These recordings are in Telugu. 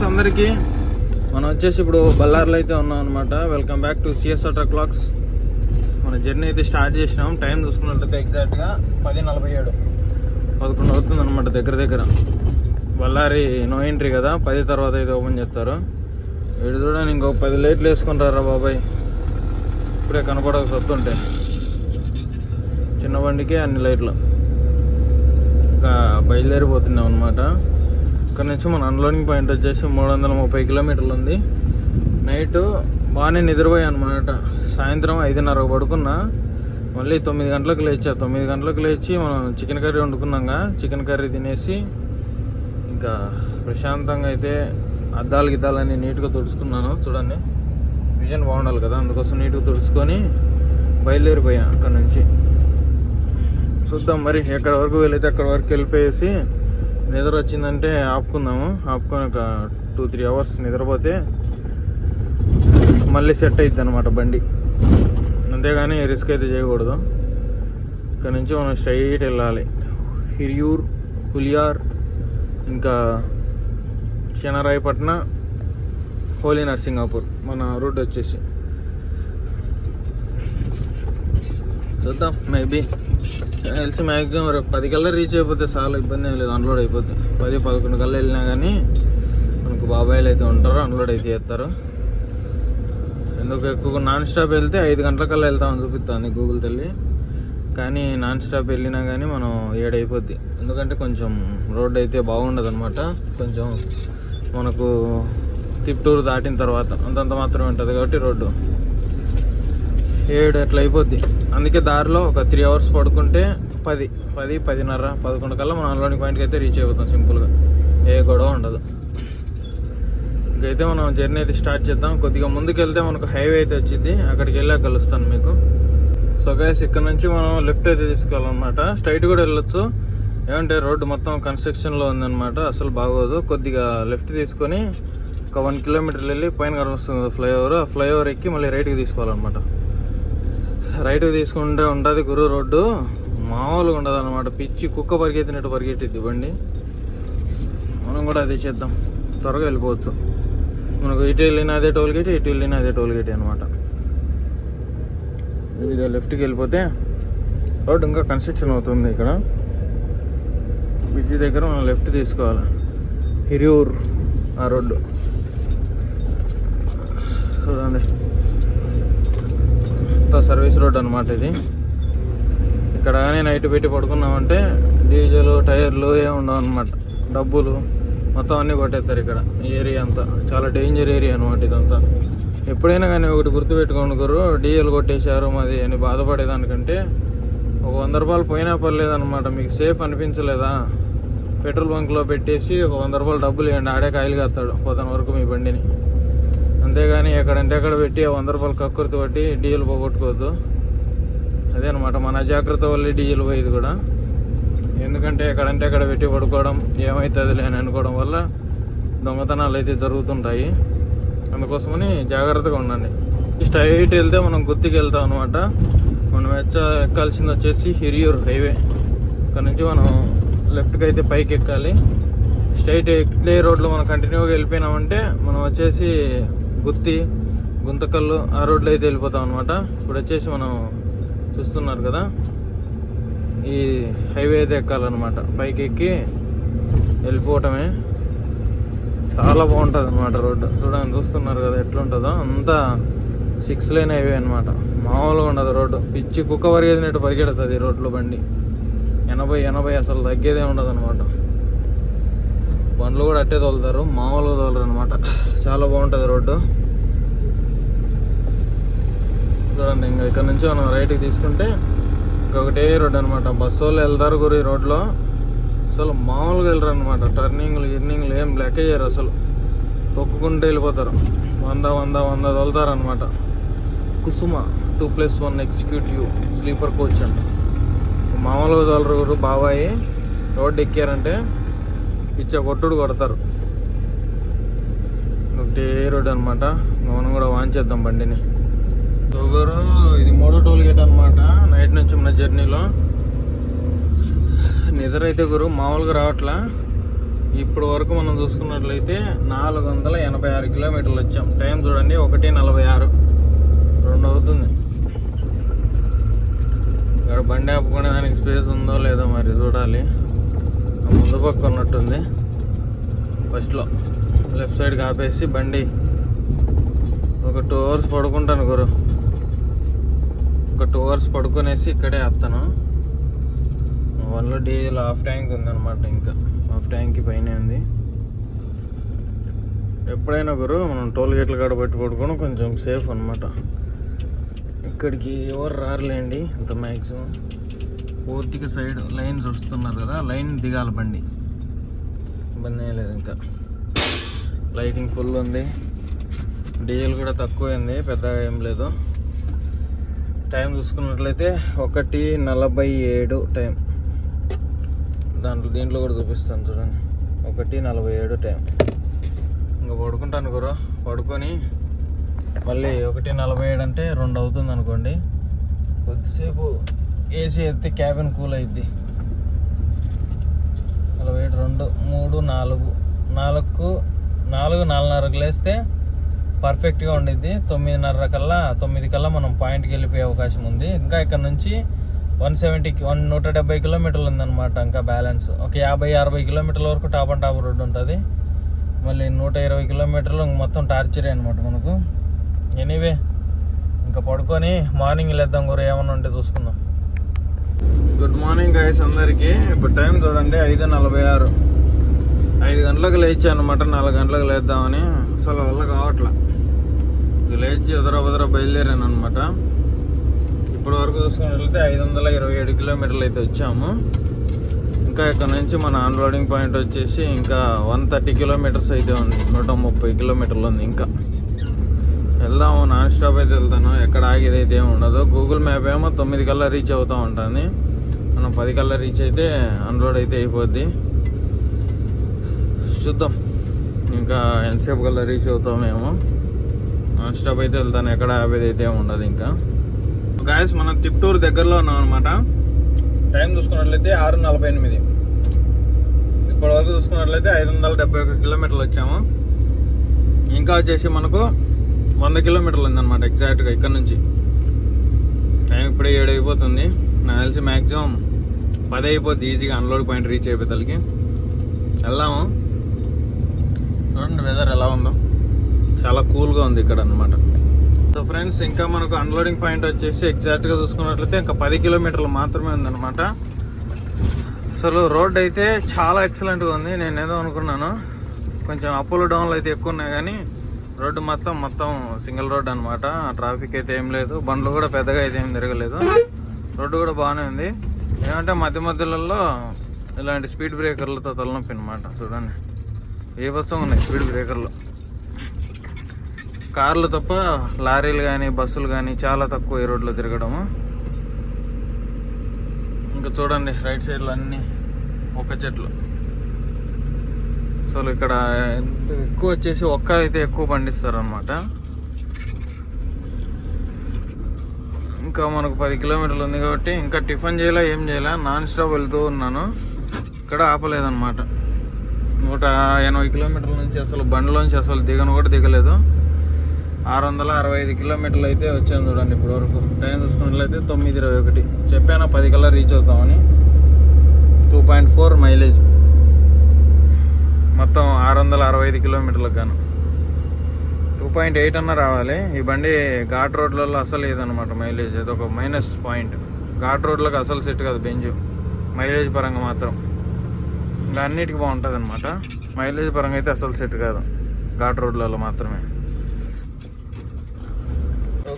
వ్యూవర్స్ అందరికీ మనం వచ్చేసి ఇప్పుడు బళ్ళార్లో అయితే ఉన్నాం అనమాట welcome back to CSR truck clocks మన జర్నీ అయితే స్టార్ట్ చేసినాం. టైం చూసుకున్నట్లయితే ఎగ్జాక్ట్గా పది నలభై ఏడు. పదకొండు అవుతుంది అనమాట దగ్గర దగ్గర. బళ్ళారి నో ఎంట్రీ కదా పది తర్వాత అయితే ఓపెన్ చేస్తారు. వీడు చూడండి ఇంకో పది లేట్లు వేసుకుంటారా బాబాయ్? ఇప్పుడే కనపడక సొత్తుంటే. చిన్న బండికి అన్ని లైట్లు. ఇంకా బయలుదేరిపోతున్నాం అనమాట ఇక్కడ నుంచి మన అన్లోడింగ్ పాయింట్ వచ్చేసి మూడు వందల ముప్పై కిలోమీటర్లు ఉంది. నైట్ బాగానే నిద్రపోయా అనమాట సాయంత్రం ఐదున్నరకు పడుకున్నా. మళ్ళీ తొమ్మిది గంటలకు లేచా. తొమ్మిది గంటలకు లేచి మనం చికెన్ కర్రీ వండుకున్నాగా. చికెన్ కర్రీ తినేసి ఇంకా ప్రశాంతంగా అయితే అద్దాలు గిద్దాలని నీట్గా తుడుచుకున్నాను. చూడండి. విజన్ బాగుండాలి కదా. అందుకోసం నీట్గా తుడుచుకొని బయలుదేరిపోయా అక్కడ నుంచి. చూద్దాం మరి ఎక్కడ వరకు వెళ్ళైతే అక్కడ వరకు వెళ్ళిపోయేసి నిద్ర వచ్చిందంటే ఆపుకుందాము. ఆపుకొని ఒక టూ త్రీ అవర్స్ నిద్రపోతే మళ్ళీ సెట్ అవుతుంది అనమాట బండి. అంతేగాని రిస్క్ అయితే చేయకూడదు. ఇక్కడ నుంచి మనం స్ట్రైట్ వెళ్ళాలి. హిరియూర్ పులియార్ ఇంకా శనరాయపట్న హోలీ నర్సింగాపూర్ మన రూట్ వచ్చేసి. చూద్దాం మేబీ తెలిసి మ్యాక్సిమం పది కల్లా రీచ్ అయిపోతే చాలా ఇబ్బంది ఏం లేదు అన్లోడ్ అయిపోతుంది పది పదకొండు కల్లా వెళ్ళినా కానీ మనకు బాబాయిలు అయితే ఉంటారు అన్లోడ్ అయితే చేస్తారు. ఎందుకు ఎక్కువ నాన్ స్టాప్ వెళ్తే ఐదు గంటల కల్లా వెళ్తామని చూపిస్తుంది గూగుల్ తల్లి. కానీ నాన్ స్టాప్ వెళ్ళినా కానీ మనం ఏడైపోద్ది ఎందుకంటే కొంచెం రోడ్ అయితే బాగుండదు అనమాట కొంచెం మనకు తిప్టూరు దాటిన తర్వాత అంతంత మాత్రమే ఉంటుంది కాబట్టి రోడ్డు. ఏడు అట్లా అయిపోద్ది. అందుకే దారిలో ఒక త్రీ అవర్స్ పడుకుంటే పది పది పదిన్నర పదకొండు కల్లా మనం అన్లోని పాయింట్కి అయితే రీచ్ అయిపోతాం సింపుల్గా ఏ గొడవ ఉండదు. ఇంకైతే మనం జర్నీ అయితే స్టార్ట్ చేద్దాం. కొద్దిగా ముందుకెళ్తే మనకు హైవే అయితే వచ్చింది అక్కడికి వెళ్ళాక కలుస్తాను మీకు. సో గైస్ ఇక్కడ నుంచి మనం లెఫ్ట్ అయితే తీసుకోవాలన్నమాట. స్ట్రైట్ కూడా వెళ్ళొచ్చు. ఏమంటే రోడ్డు మొత్తం కన్స్ట్రక్షన్లో ఉందన్నమాట. అసలు బాగోదు. కొద్దిగా లెఫ్ట్ తీసుకొని ఒక వన్ కిలోమీటర్లు వెళ్ళి పైన కనిపిస్తుంది ఫ్లైఓవర్ ఆ ఫ్లైఓవర్ ఎక్కి మళ్ళీ రైట్కి తీసుకోవాలన్నమాట. రైట్ తీసుకుంటే ఉంటుంది గురు రోడ్డు. మామూలుగా ఉండదు అనమాట పిచ్చి కుక్క పరిగెత్తినట్టు పరిగెట్టిద్ది బండి. మనం కూడా అదే చేద్దాం. త్వరగా వెళ్ళిపోవచ్చు. మనకు ఇటు వెళ్ళిన అదే టోల్ గేట్ ఇటు వెళ్ళిన అదే టోల్ గేట్ అనమాట ఇది లెఫ్ట్కి వెళ్ళిపోతే రోడ్ ఇంకా కన్స్ట్రక్షన్ అవుతుంది ఇక్కడ. బ్రిడ్జి దగ్గర మనం లెఫ్ట్ తీసుకోవాలి. హిరియూర్ ఆ రోడ్డు. చూడండి. కొత్త సర్వీస్ రోడ్ అనమాట ఇది. ఇక్కడ కానీ నైట్ పెట్టి పడుకున్నామంటే డీజిల్ టైర్లు ఏమి ఉండవు అనమాట డబ్బులు మొత్తం అన్నీ కొట్టేస్తారు ఇక్కడ ఏరియా అంతా. చాలా డేంజర్ ఏరియా అనమాట ఇదంతా. ఎప్పుడైనా కానీ ఒకటి గుర్తుపెట్టుకోండి గురు డీజిల్ కొట్టేశారు మాది అని బాధపడేదానికంటే ఒక వంద రూపాయలు పోయినా పర్లేదనమాట మీకు సేఫ్ అనిపించలేదా? పెట్రోల్ బంక్లో పెట్టేసి ఒక వంద రూపాయలు డబ్బులు ఇవ్వండి ఆడే కాయలు కాస్తాడు పోతాన వరకు మీ బండిని. అంతేగాని ఎక్కడంటే ఎక్కడ పెట్టి ఆ వంద రూపాయలు కక్కుర్తి పట్టి డీజిల్ పోగొట్టుకోవద్దు. అదే అనమాట మన అజాగ్రత్త వల్ల డీజిల్ పోయేది కూడా. ఎందుకంటే ఎక్కడంటే ఎక్కడ పెట్టి పడుకోవడం ఏమవుతుంది అని అనుకోవడం వల్ల దొంగతనాలు అయితే జరుగుతుంటాయి. అందుకోసమని జాగ్రత్తగా ఉండండి. స్ట్రైట్ వెళ్తే మనం గుర్తుకు వెళ్తాం అనమాట మనం ఎచ్చ ఎక్కాల్సింది వచ్చేసి హిరియూర్ హైవే. ఇక్కడ నుంచి మనం లెఫ్ట్కి అయితే పైకి ఎక్కాలి స్ట్రైట్ ఎక్లే రోడ్లో మనం కంటిన్యూగా వెళ్ళిపోయినామంటే మనం వచ్చేసి గుత్తి గుంతకల్లు ఆ రోడ్లో అయితే వెళ్ళిపోతాం అనమాట ఇప్పుడు వచ్చేసి మనం చూస్తున్నారు కదా ఈ హైవే అయితే ఎక్కాలన్నమాట. పైకి ఎక్కి వెళ్ళిపోవటమే. చాలా బాగుంటుంది అనమాట రోడ్డు. చూడండి చూస్తున్నారు కదా ఎట్లుంటుందో. అంతా సిక్స్ లైన్ హైవే అనమాట మామూలుగా ఉండదు రోడ్డు. పిచ్చి కుక్క పరిగెత్తినట్టు పరిగెడుతుంది ఈ రోడ్లో బండి. ఎనభై ఎనభై అసలు తగ్గేదే ఉండదు అనమాట బండ్లు కూడా అట్టే తోలుతారు. మామూలుగా తోలరు అనమాట చాలా బాగుంటుంది రోడ్డు. చూడండి ఇంకా ఇక్కడ నుంచి మనం రైట్కి తీసుకుంటే ఇంకొకటే రోడ్ అనమాట బస్సు వాళ్ళు వెళ్తారు గురి ఈ రోడ్లో. అసలు మామూలుగా వెళ్ళరు అనమాట టర్నింగ్లు ఇర్నింగ్లు ఏం లెక్క చేయరు అసలు. తొక్కుకుంటూ వెళ్ళిపోతారు. వంద వంద వంద తోలుతారు అనమాట Kusuma two plus one executive sleeper coach అంట మామూలుగా తోలరు గురు బాబాయి. రోడ్డు ఎక్కారంటే పిచ్చ కొట్టుడు కొడతారు. ఒకటే రోడ్ అనమాట మనం కూడా వాంచేద్దాం బండిని. ఒకరు ఇది మూడో టోల్ గేట్ అనమాట నైట్ నుంచి ఉన్న జర్నీలో. నిద్ర అయితే గురు మామూలుగా రావట్లా. ఇప్పుడు వరకు మనం చూసుకున్నట్లయితే నాలుగు వందల ఎనభై ఆరు కిలోమీటర్లు వచ్చాం. టైం చూడండి ఒకటి నలభై ఆరు. రెండు అవుతుంది. ఇక్కడ బండి ఆపుకునే దానికి స్పేస్ ఉందో లేదో మరి చూడాలి. ముందు పక్క ఉన్నట్టుంది. ఫస్ట్లో లెఫ్ట్ సైడ్కి ఆపేసి బండి ఒక టూ అవర్స్ పడుకుంటాను గురు. ఒక టూ అవర్స్ పడుకునేసి ఇక్కడే ఆపుతాను. వన్లో డీజిల్ హాఫ్ ట్యాంక్ ఉందన్నమాట ఇంకా. హాఫ్ ట్యాంక్ పైన ఉంది. ఎప్పుడైనా గురు మనం టోల్ గేట్లు కాడ పెట్టి పడుకోవడం కొంచెం సేఫ్ అనమాట ఇక్కడికి ఎవరు రారులేండి అంత మ్యాక్సిమం పూర్తికి సైడ్ లైన్స్ వస్తున్నారు కదా లైన్ దిగాలి బండి. ఇబ్బంది లేదు ఇంకా. లైటింగ్ ఫుల్ ఉంది. డీజిల్ కూడా తక్కువ ఉంది పెద్దగా ఏం లేదు. టైం చూసుకున్నట్లయితే ఒకటి నలభై ఏడు టైం. దాంట్లో దీంట్లో కూడా చూపిస్తాను చూడండి. ఒకటి నలభై ఏడు టైం. ఇంకా పడుకుంటాను గురు పడుకొని మళ్ళీ ఒకటి నలభై ఏడు అంటే రెండు అవుతుంది అనుకోండి. కొద్దిసేపు ఏసీ ఎత్తి క్యాబిన్ కూల్ అయింది నలభై ఏడు రెండు మూడు నాలుగు. నాలుగు నాలుగు నాలుగున్నరకు లేస్తే పర్ఫెక్ట్గా ఉండిద్ది. తొమ్మిదిన్నర కల్లా తొమ్మిది కల్లా మనం పాయింట్కి వెళ్ళిపోయే అవకాశం ఉంది. ఇంకా ఇక్కడ నుంచి వన్ సెవెంటీకి వన్ నూట డెబ్బై కిలోమీటర్లు ఉందన్నమాట ఇంకా బ్యాలెన్స్ ఒక యాభై అరవై కిలోమీటర్ల వరకు టాప్ అండ్ టాప్ రోడ్డు ఉంటుంది. మళ్ళీ నూట ఇరవై కిలోమీటర్లు మొత్తం టార్చరే అనమాట మనకు. ఎనీవే ఇంకా పడుకొని మార్నింగ్ లేద్దాం గురు ఏమన్నా ఉంటే చూసుకుందాం. గుడ్ మార్నింగ్ గైస్ అందరికీ. ఇప్పుడు టైం చూడండి ఐదు నలభై ఆరు. ఐదు గంటలకు లేచాను అనమాట నాలుగు గంటలకు లేద్దామని. అసలు వల్ల కావట్లా. లేచి ఎదుర బుదర బయలుదేరాను అనమాట ఇప్పటి వరకు చూసుకున్నట్లయితే ఐదు వందల ఇరవై ఏడు కిలోమీటర్లు అయితే వచ్చాము. ఇంకా ఇక్కడ నుంచి మన అన్లోడింగ్ పాయింట్ వచ్చేసి ఇంకా వన్ థర్టీ కిలోమీటర్స్ అయితే ఉంది. నూట ముప్పై కిలోమీటర్లు ఉంది ఇంకా. వెళ్దాము నాన్ స్టాప్ అయితే వెళ్తాను. ఎక్కడ ఆగేది అయితే ఏమి ఉండదు. గూగుల్ మ్యాప్ ఏమో తొమ్మిది కల్లా రీచ్ అవుతూ ఉంటుంది. మనం పది కల్లా రీచ్ అయితే అన్లోడ్ అయితే అయిపోద్ది. చూద్దాం. ఇంకా ఎంతసేపు కల్లా రీచ్ అవుతామేమో నాన్ స్టాప్ అయితే వెళ్తాను. ఎక్కడ ఆగేది అయితే ఏమి ఉండదు ఇంకా. గాయస్ మనం తిప్టూరు దగ్గరలో ఉన్నాం అనమాట టైం చూసుకున్నట్లయితే ఆరు నలభై ఎనిమిది. ఇప్పటివరకు చూసుకున్నట్లయితే ఐదు వందల డెబ్బై ఒక కిలోమీటర్లు వచ్చాము. ఇంకా వచ్చేసి మనకు వంద కిలోమీటర్లు ఉందన్నమాట ఎగ్జాక్ట్గా ఇక్కడ నుంచి. టైం ఇప్పుడే ఏడు అయిపోతుంది. నాకు తెలిసి మ్యాక్సిమం పది అయిపోద్ది ఈజీగా అన్లోడ్ పాయింట్ రీచ్ అయిపోతలకి వెళ్దాము. చూడండి వెదర్ ఎలా ఉందో. చాలా కూల్గా ఉంది ఇక్కడ అన్నమాట. సో ఫ్రెండ్స్ ఇంకా మనకు అన్లోడింగ్ పాయింట్ వచ్చేసి ఎగ్జాక్ట్గా చూసుకున్నట్లయితే ఇంకా పది కిలోమీటర్లు మాత్రమే ఉందన్నమాట. అసలు రోడ్ అయితే చాలా ఎక్సలెంట్గా ఉంది. నేను ఏదో అనుకున్నాను. కొంచెం అప్పులు డౌన్లు అయితే ఎక్కువ ఉన్నాయి కానీ రోడ్డు మొత్తం మొత్తం సింగిల్ రోడ్ అనమాట ట్రాఫిక్ అయితే ఏం లేదు. బండ్లు కూడా పెద్దగా అయితే ఏం తిరగలేదు. రోడ్డు కూడా బాగానే ఉంది. ఏమంటే మధ్య మధ్యలలో ఇలాంటి స్పీడ్ బ్రేకర్లతో తలనొప్పి అనమాట చూడండి. ఏ బస్సు ఉన్నాయి స్పీడ్ బ్రేకర్లు? కార్లు తప్ప లారీలు కానీ బస్సులు కానీ చాలా తక్కువ ఈ రోడ్లో తిరగడము. ఇంకా చూడండి రైట్ సైడ్లో అన్ని ఒక్క చెట్లు. అసలు ఇక్కడ ఎక్కువ వచ్చేసి ఒక్క అయితే ఎక్కువ పండిస్తారు అనమాట ఇంకా మనకు పది కిలోమీటర్లు ఉంది కాబట్టి ఇంకా టిఫిన్ చేయలే ఏం చేయాలా నాన్ స్టాప్ వెళ్తూ ఉన్నాను. ఇక్కడ ఆపలేదన్నమాట. నూట ఎనభై కిలోమీటర్ల నుంచి అసలు బండిలోంచి అసలు దిగను కూడా దిగలేదు. ఆరు వందల అరవై ఐదు కిలోమీటర్లు అయితే వచ్చాను చూడండి ఇప్పుడు వరకు టైం చూసుకున్నట్లయితే తొమ్మిది ఇరవై ఒకటి. చెప్పాను పది కల్లా రీచ్ అవుతామని? టూ పాయింట్ ఫోర్ మైలేజ్ మొత్తం ఆరు వందల అరవై ఐదు కిలోమీటర్లకు గాను. టూ పాయింట్ ఎయిట్ అన్న రావాలి. ఈ బండి ఘాట్ రోడ్లలో అసలు లేదనమాట మైలేజ్. అది ఒక మైనస్ పాయింట్. ఘాట్ రోడ్లకు అసలు సెట్ కాదు బెంజు. మైలేజ్ పరంగా మాత్రం. ఇంకా అన్నిటికీ బాగుంటుంది అనమాట మైలేజ్ పరంగా అయితే అసలు సెట్ కాదు. ఘాట్ రోడ్లలో మాత్రమే.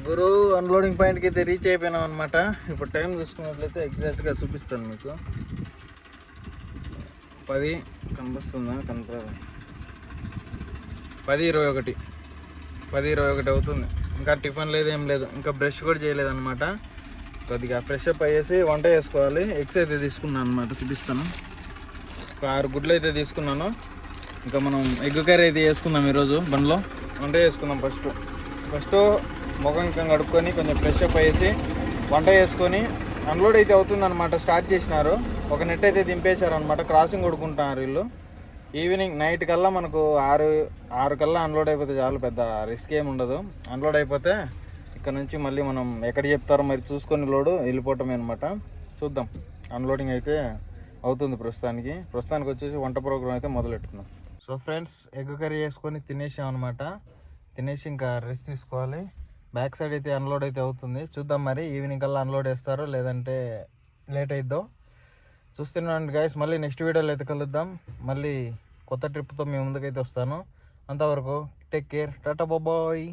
గురు అన్లోడింగ్ పాయింట్కి అయితే రీచ్ అయిపోయినాం అనమాట ఇప్పుడు టైం చూసుకున్నట్లయితే ఎగ్జాక్ట్గా చూపిస్తాను మీకు. పది కనిపిస్తుందా? కనపడదు. పది ఇరవై ఒకటి. పది ఇరవై ఒకటి అవుతుంది. ఇంకా టిఫిన్ లేదు ఏం లేదు. ఇంకా బ్రష్ కూడా చేయలేదన్నమాట. కొద్దిగా ఫ్రెష్ అప్ అయ్యేసి వంట చేసుకోవాలి. ఎగ్స్ అయితే తీసుకున్నాను అనమాట చూపిస్తాను. ఒక ఆరు గుడ్లు అయితే తీసుకున్నాను. ఇంకా మనం ఎగ్ కర్రీ అయితే చేసుకుందాం ఈరోజు బండ్లో. వంట చేసుకుందాం ఫస్ట్. ఫస్ట్ ముఖం ఇంకా కడుక్కొని కొంచెం ఫ్రెష్ అప్ అయ్యేసి వంట చేసుకొని అన్లోడ్ అయితే అవుతుందన్నమాట. స్టార్ట్ చేసినారు. ఒక నెట్ అయితే దింపేశారు అనమాట క్రాసింగ్ కొడుకుంటున్నారు వీళ్ళు. ఈవినింగ్ నైట్ కల్లా మనకు ఆరు ఆరు కల్లా అన్లోడ్ అయిపోతే చాలు పెద్ద రిస్క్ ఏమి ఉండదు. అన్లోడ్ అయిపోతే ఇక్కడ నుంచి మళ్ళీ మనం ఎక్కడ చెప్తారో మరి చూసుకొని లోడు వెళ్ళిపోవటమే అనమాట చూద్దాం. అన్లోడింగ్ అయితే అవుతుంది ప్రస్తుతానికి. ప్రస్తుతానికి వచ్చేసి వంట ప్రోగ్రామ్ అయితే మొదలెట్టుకున్నాం. సో ఫ్రెండ్స్ ఎగ్ కర్రీ వేసుకొని తినేసాం అనమాట తినేసి ఇంకా రెస్ట్ తీసుకోవాలి. బ్యాక్ సైడ్ అయితే అన్లోడ్ అయితే అవుతుంది. చూద్దాం మరి ఈవినింగ్ కల్లా అన్లోడ్ వేస్తారో లేదంటే లేట్ అయిద్దో. చూస్తున్నాను గైస్ మళ్ళీ నెక్స్ట్ వీడియోలో అయితే కలుద్దాం. మళ్ళీ కొత్త ట్రిప్తో మీ ముందుకైతే వస్తాను. అంతవరకు టేక్ కేర్ టాటా బాబాయ్